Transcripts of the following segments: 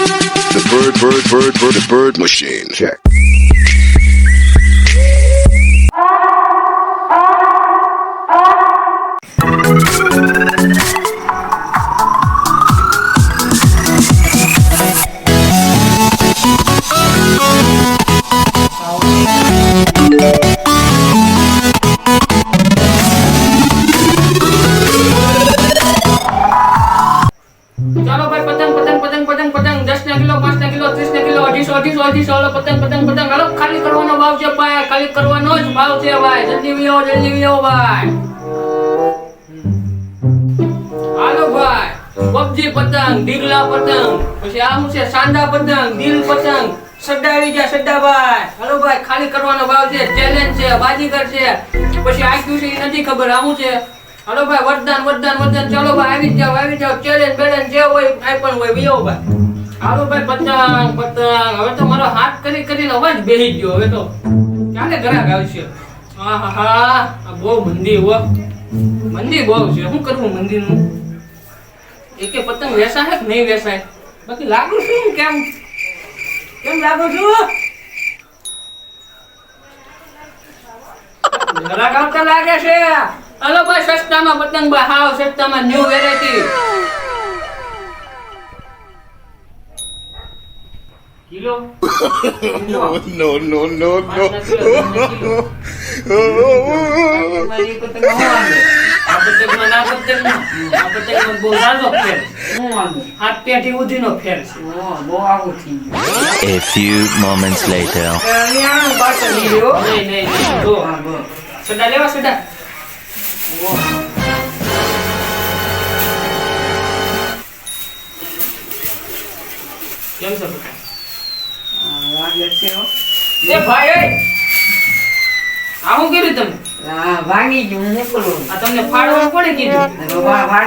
The bird, bird, bird, bird, bird machine. Check. અઢીસો અઢીસો પતંગ પતંગ પતંગ. હાલો, ખાલી કરવાનો ભાવ છે ભાઈ, ખાલી કરવાનો જ ભાવ છે ભાઈ. જલ્દી વિયો જલ્દી વિયો ભાઈ. હાલો ભાઈ, પબજી પતંગ ડીગલા પતંગ, પછી આ શું છે સાંદા પતંગ, દિલ પતંગ. સડ્ડા આવી સડ્ડા ભાઈ. હાલો ભાઈ, ખાલી કરવાનો ભાવ છે ચેલેન્જ છે બાજીગર છે. પછી આઈક્યુ છે નથી ખબર આવું છે. હાલો ભાઈ, વરદાન વરદાન વરદાન. ચાલો ભાઈ, આવી જાવ આવી જાવ ચેલેન્જ બેલેન્જ જે હોય, કાંઈ પણ હોય, વિયો ભાઈ. હાલો ભાઈ, પતંગ પતંગ. હવે તો મારો હાથ કરી કરીને અવાજ બેહી ગયો. હવે તો ક્યારે ગ્રાહક આવશે? હા હા હા આ બહુ મંદી હો. મંદી બહુ છે. શું કરવું મંદીનું? એકે પતંગ વેસાય કે નહીં વેસાય બાકી લાગુ છું કેમ? કેમ લાગુ છું? જરાક આવતા લાગે છે. હલો ભાઈ, સસ્તામાં પતંગ ભાઈ હાવ સસ્તામાં ન્યુ વેરાયટી છે. હા, બહુ આવું થઈ ગયું. A few moments later. સડા લેવા સડા? કેમ છે. એ ભાઈ એ! કર્યું તમે હા, ભાંગી ગયું, મોકલું. આ તમને ફાડવાનું કોણે કીધું તો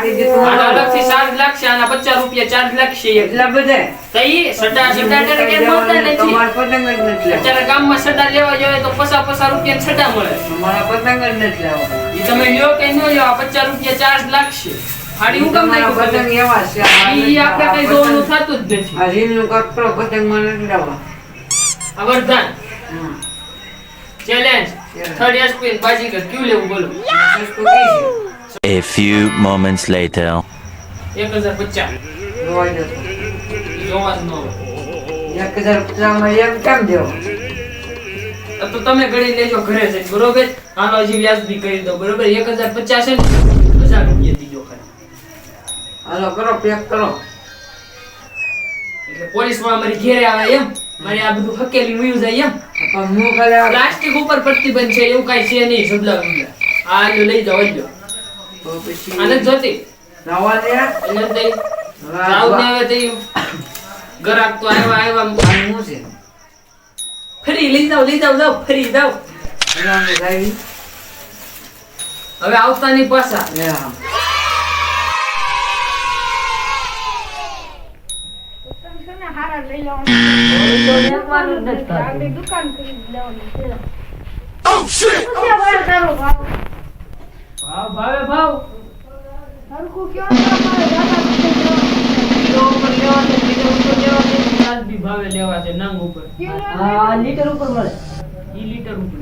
દીધું. આના અલગથી ચાર્જ લાગશે આના પચાસ રૂપિયા ચાર્જ લાગશે એટલા બધા? તો ઈ સડા સડા અત્યારે કેમ મળતા નથી તમારે પતંગ જ નથી અત્યારે ગામમાં સડા લેવા જોઈએ તો પસા પચાસ રૂપિયા સડા મળે તમારા પતંગ જ નથી લેવો. ઈ તમે લ્યો કે ન લ્યો આ પચાસ રૂપિયા ચાર્જ લાગશે હું કામ નાખ્યું પતંગ પતંગ? એવા છે. આપણે કઈ પતંગ- જોવાનું થતું જ નથી આ રીલનું કટરો પતંગમાં નથી લેવા. Hmm. Challenge third SP Baazigar ક્યુ લેવું? બોલો. A few moments A few moments later. એક હજાર પચાસ. એક હજાર પચાસમાં એમ કેમ દેવો? તો તમે ગણી લેજો ઘરે જઈને બરોબર? હાલો હજી વ્યાજબી કરી દો બરોબર? એક હજાર પચાસ છે ને હજાર રૂપિયા દીજો ખાલી. હાલો કરો પેક કરો. એટલે પોલીસમાં અમારી ઘેરે આવે એમ. મારે આ બધું હકેલી વયું જાય એમ. હું પ્લાસ્ટિક ઉપર પ્રતિબંધ છે એવું કઈ છે નહીં સબલા આ જો લઈ જાઓ જો આને જોતી. નવા દે એને દે રાવ ને હવે તે ગરાક તો આવ્યા આવ્યા શું છે? ફરી લઈ જાવ લઈ જાવ જાઓ ફરી જાવ. હવે આવતાની પાછા લે હા. Oh shit! ભાવ ભાવે ભાવ કિલો ઉપર લેવા છે કિલો ઉપર લેવા છે ચાલ બી ભાવે લેવા છે નંગ ઉપર આ લીટર ઉપર મળે ઈ લીટર ઉપર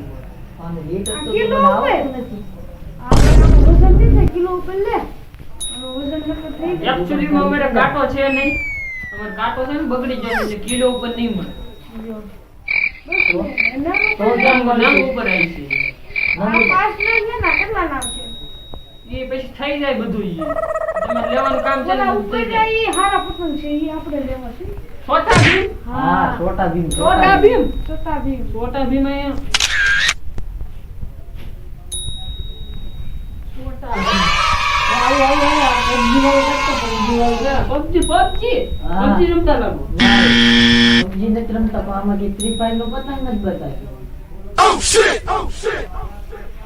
અને લીટર તો કિલો ઉપર? અમારે કાંટો છે નહીં અમારે કાંટો છે ને બગડી જાય એટલે કિલો ઉપર નહીં મળે. તો? છે? ઉપર આવી છે. એ પછી થઈ જાય બધું તમારે લેવાનું કામ છે ને બધું થઈ જાય. છોટા ભીમ હા છોટા ભીમ છોટા ભીમ છોટા ભીમ છોટા ભીમ અહીંયા. છોટા ભીમ. આવું આવું આવું. PUBG વાળો કરતો PUBG વાળો. PUBG PUBG. પબજી રમતા લાગો. PUBG નથી રમતા પણ આમાં કે ફ્રી ફાયર નો પતંગ જ બતાવ્યો Oh shit! Oh shit!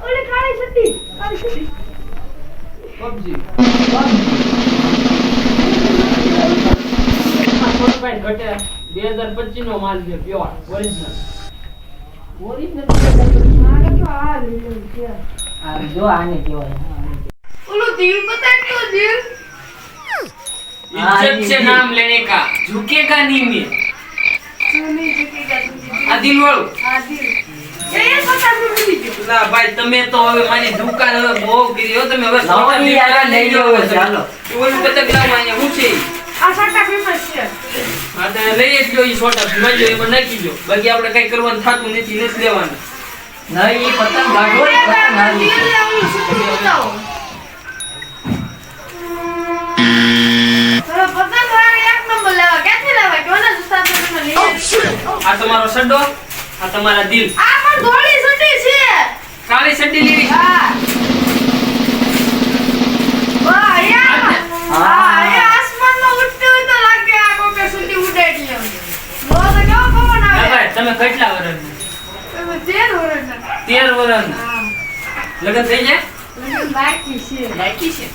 ઓલી કાળી સતી કાળી સતી પબજી. આ થોડું કાંઈ ઘટે બે હજાર પચીસ નો માલ છે પ્યોર ઓરિજિનલ. ઓરિજિનલ જો આને કહેવાય. આને ઓલો દિલ બતાય તો દિલ हाँ, इज्जत ये से दिल। नाम लेने का झुकेगा नहीं मैं તું નહીં ચૂકેગા, તું જીતી. આ દિલ વાળું આ દિલ. એ એ પચાસ રૂપિયા લીધું. ના ભાઈ તમે તો હવે મારી દુકાન હવે બહુ કરી હો તમે હવે લાવો ને યાર, આ લઈ જાઓ હવે, ચાલો. ઓલું પતંગ લાવો અહીંયા હું છે ઈ? આ સટ્ટા ફેમસ છે હા તો લઈ જ લો ઈ સોટા મજો એમાં નાખી દો બાકી આપણે કઈ કરવાનું થતું નથી નથી લેવાનું નહીં એ પતંગ કાઢો એ ને પતંગ ભાઈ, હારી. આ તમારો સડ્ડો આ તમારા દિલ. આ પણ ધોળી સટી છે. કાળી સટ્ટી લેવી હા. વાહ યાર હા. એ આસમાનમાં ઉડતી હોય તો લાગે આ કોકે સુધી ઉડાડી એમ લો તો કેવો પવન આવે? ભાઈ તમે કેટલા વર્ષ તમે તેર વર્ષ તેર વર્ષ હા. લગ્ન થઈ જાય લગન બાકી છે. બાકી છે.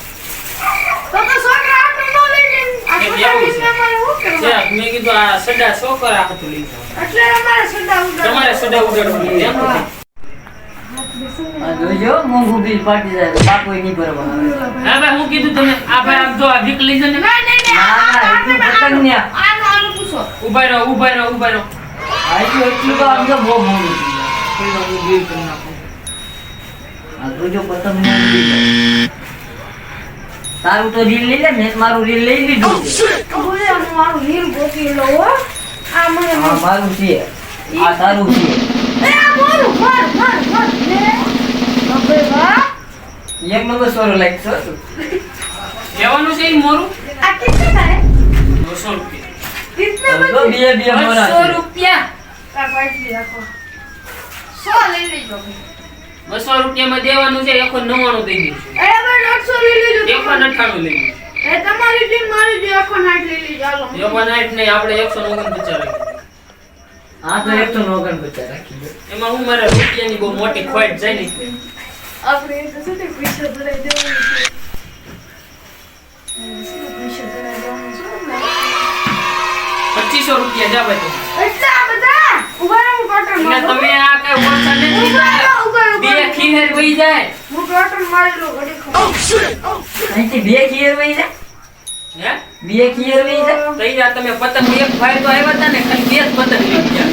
મેં કીધું આ સડા છોકરા લઈ જાઓ. એટલે અમારે સદા ઉડાડવા તમારે સડા ઉડાડવાનું આ જોજો મોંઘું બિલ પાટી જાય પાકો નહીં ભરવા હા ભાઈ હું કીધું તમે આ ભાઈ આમ જો આ ભીખ લઈ જાઓ ને ના, ના, ના, એટલું પતંગ ન્યા. આનું- આનું પૂછો. ઊભા રહો ઊભા રહો ઊભા રહો. આ એટલું એટલું તો આમ તો બહુ મોંઘું કોઈ બિલ કરી નાખું. આ જોજો પતંગ જાય. તારું તો રીલ લઈ લે મેં મારું રીલ લઈ લીધું બોલે, હું મારું રીલ ગોતી લો હો. આ મને આ મારું છે આ તારું છે એ, આ મારું, મારું, મારું, મારું. લે. અબે વાહ. એક નંબર સોરો લાઈક છો લેવાનું છે ઈ મોરું આ કેટલા થાય? 200 રૂપિયા કેટલા બધું બે બે મોરા 200 રૂપિયા આ પાટલી રાખો. સો લઈ લેજો. બસો રૂપિયામાં દેવાનું છે એકો નવ્વાણું એ, ભાઈ, દોઢસો લઈ લેજો એકસો અઠાણું લઈ એ, તમારી ટીમ મારી લઈ નાઈટ નહીં આપણે એકસો નવ્વાણું પચાસ હા તો એકસો નોગન રાખી એમાં હું મારા રૂપિયાની બહુ મોટી ખોટ જાય ને. આપણે એ તો શું તે પૈસા ભરાઈ દેવાનું? પચીસો રૂપિયા જા ભાઈ તમે. એટલા બધા? ઊભા રહો, હું cotton એટલે મારું. તમે આ કઈ ઓછા નથી ઊભા રહો, ઊભા રહો, ઊભા બે રહો. ખીહેર વહી cotton મારી લઉં, ઘડી અહીંથી બે ખીર વહી જાય હે? બે ખીર વહી જાય તઈ જા તમે પતંગ એક ભાઈ તો આવ્યા હતા ને ખાલી બે જ પતંગ લઈ ગયા.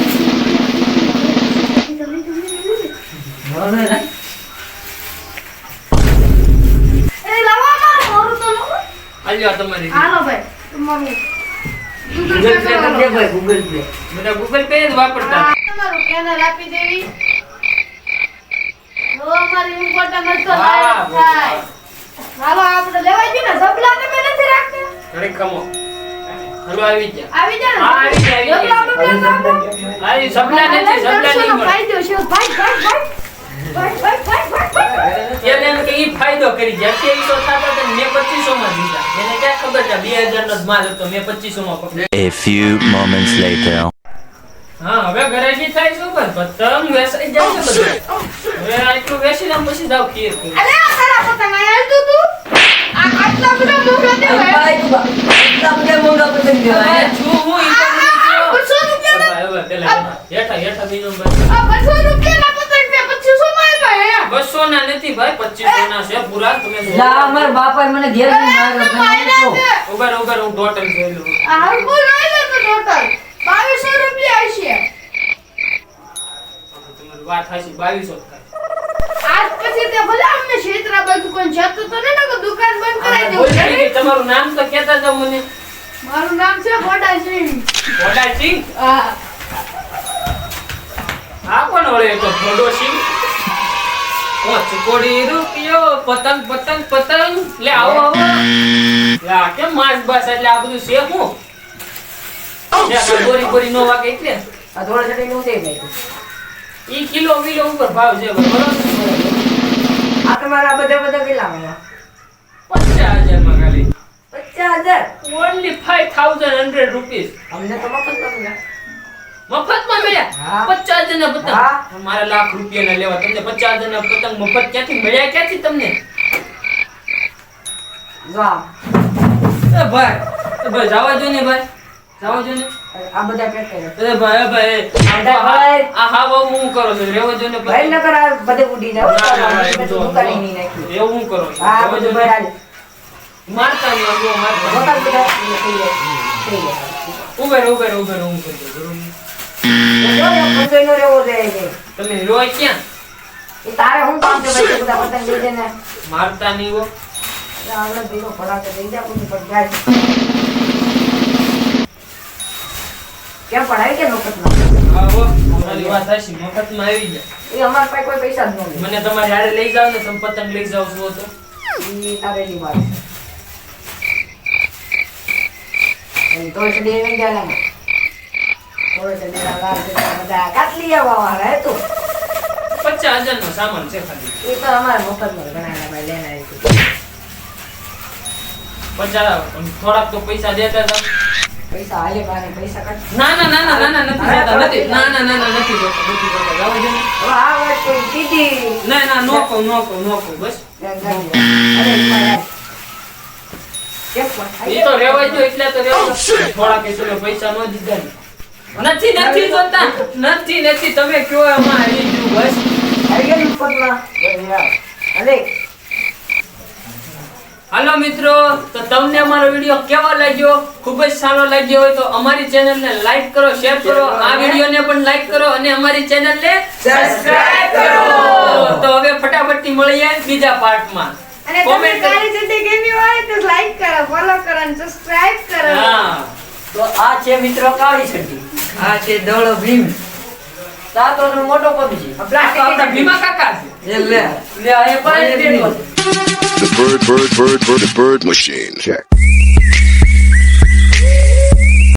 લો. તમારી હાલો ભાઈ, તમારું. Google Pay. ભાઈ ગૂગલ પે બધા ગૂગલ પે જ વાપરતા. હા, તમારું channel આપી દેવી. જો અમારી important વસ્તુ વાહ, થાય. હાલો આપણે લેવાય છે ને ઝબલા તમે નથી રાખતા? ઘડીક ખમો. હલો આવી ગયા. આવી જા હા, આવી જાય, ઝબલા આપણે. રાખતા? આવી સપના નથી સપના નહીં ફાયદો છે ભાઈ ભાઈ ભાઈ. ભાઈ ભાઈ ભાઈ ભાઈ એને એમ કે ઈ ફાયદો કરી જાય અઠ્યાવીસો થતા હતા મેં પચીસો માં દીધા. એને ક્યાં ખબર છે બે હજાર નો જ માલ હતો મેં પચીસો માં પકડ્યો. A few moments later. હા હવે ઘરેથી થાય શું પણ? પતંગ વેસાઈ જાય છે બધું. હવે આટલું વેચી ને પછી જાવ ખીર કરી અલે આ તારા પતંગ અહીંયા તું તું આ આટલા બધા મોટા દેવાય ભાઈ તું એટલા બધા મોંઘા પતંગ દેવાય હવે છું હું ઈ તો આ નથી બસો રૂપિયા હવે હવે પેલા હેઠા હેઠા બીજો બસ આ બસો રૂપિયાના પતંગ છે પચીસો માં આવ્યા બસો ના નથી ભાઈ પચીસો ના છે. પૂરા તમે જો. જા અમારા બાપાએ મને ઘેર લઈને માર્યો તને હું કહું. ઊભા રહો, ઊભા રહો, હું ટોટલ જોઈ લઉં આ હરકું લઈ લે તો ટોટલ બાવીસો રૂપિયા હશે વાત હાચી, 2200 આજ પછી તે ભલે અમને ક્ષેત્રા બાજુ કોઈ જતું તો ને કે દુકાન બંધ કરાઈ દેવું તમારું નામ તો કહેતા જાઓ મને. મારું નામ છે મોટા સિંહ? હા. આ કોણ ઓળે તો ભોડોસિંહ? ઓ, ચીકોડી રૂપિયો, પતંગ પતંગ પતંગ? લે આવો આવો. લે, આ કેમ માસ બસ એટલે આ બધું છે હું બોરી બોરી નો વાગે એટલે. આ થોડા સાથે નું દે ભાઈ ઈ કિલો વિલો ઉપર ભાવ છે બરોબર આ તમારા બધા બધા કેટલા માં પચાસ હજારમાં ખાલી. પચાસ હજાર? Only five thousand hundred rupees અમને તો મફતમાં મળ્યા. મફતમાં મળ્યા? હા. પચાસ હજાર ના પતંગ. હા. મારે લાખ રૂપિયા ના લેવા. તમને પચાસ હજાર ના પતંગ મફત ક્યાંથી મળ્યા? ક્યાંથી તમને? વાહ. ભાઈ ભાઈ જવા દો ને ભાઈ. જવા ને આ બધા એ ભાઈ ભાઈ હા- ભાઈ. આ હા બહુ હું કરો છો. રેવા દો ને ભાઈ બધે ઉડી ના, ના, ના, એવું બધું જો, નાખ્યું એવું હું કરો દો બધું ભાઈ. મારતા નહીં આમ જો મારતા મોટા બધા એટલે થઈ જાય થઈ જાય. ઉભે રહો, ઉભે રહો, ઉભે રહો, હું કરી દઉં, જો ને નો. તમે રોય ક્યાં? તારે શું કામ છે? ભાઈ બધા પતંગ લઈ મારતા નહીં હો. આપણે ભેગો ફટાકે દઈ જા કોઈ પણ જાય. કેમ પડાય કે મફતમાં? માં વાત મફતમાં આવી જાય એ અમારા પાસે કોઈ પૈસા જ નહીં મને તમારી હારે લઈ જાવ ને તમે પતંગ લઈ જાવ છો તો. ઈ તારે ની વાત છે. એ લાલ બધા કાટલી આવવા વાળા હે તું. પચાસ હજાર નો સામાન છે ખાલી. એ તો અમારે મફતમાં ઘણા ભાઈ લઈને આવી પચાસ થોડાક તો પૈસા દેતા હતા. પૈસા હાલે પાને પૈસા કાઢ. ના ના ના ના ના ના નથી જોતા નથી. ના ના ના ના નથી જોતા નથી જોતા. જાવ દે હવે આ વાત કોઈ કીધી. ના ના નો કહું નો કહું નો કહું બસ. અરે એમાં યાર. કેમ પણ? એ તો રેવાય જો એટલે તો રેવા થોડાક એ તમે પૈસા ન દીધા નથી નથી જોતા. નથી નથી. તમે કયો એમાં આવી ગયું બસ. આવી ગયા? અરે હાલો મિત્રો તો તમને અમારો વીડિયો કેવો લાગ્યો? ખૂબ જ સારો લાગ્યો હોય તો અમારી ચેનલને લાઈક કરો શેર કરો આ વિડીયોને પણ લાઈક કરો અને અમારી ચેનલને સબસ્ક્રાઇબ કરો. તો હવે ફટાફટથી મળીએ બીજા પાર્ટમાં અને તમે કારી. ચડ્ડી ગમી હોય તો લાઈક કરો ફોલો કરો અને સબસ્ક્રાઇબ કરો. હા. તો આ છે મિત્રો કાળી છડી આ છે ધોળો ભીમ. સાતો નો મોટો પબજી આ તો ભીમા કાકા છે. એ લે. લે એ પણ છે. The bird, bird, bird, bird, bird machine. Check.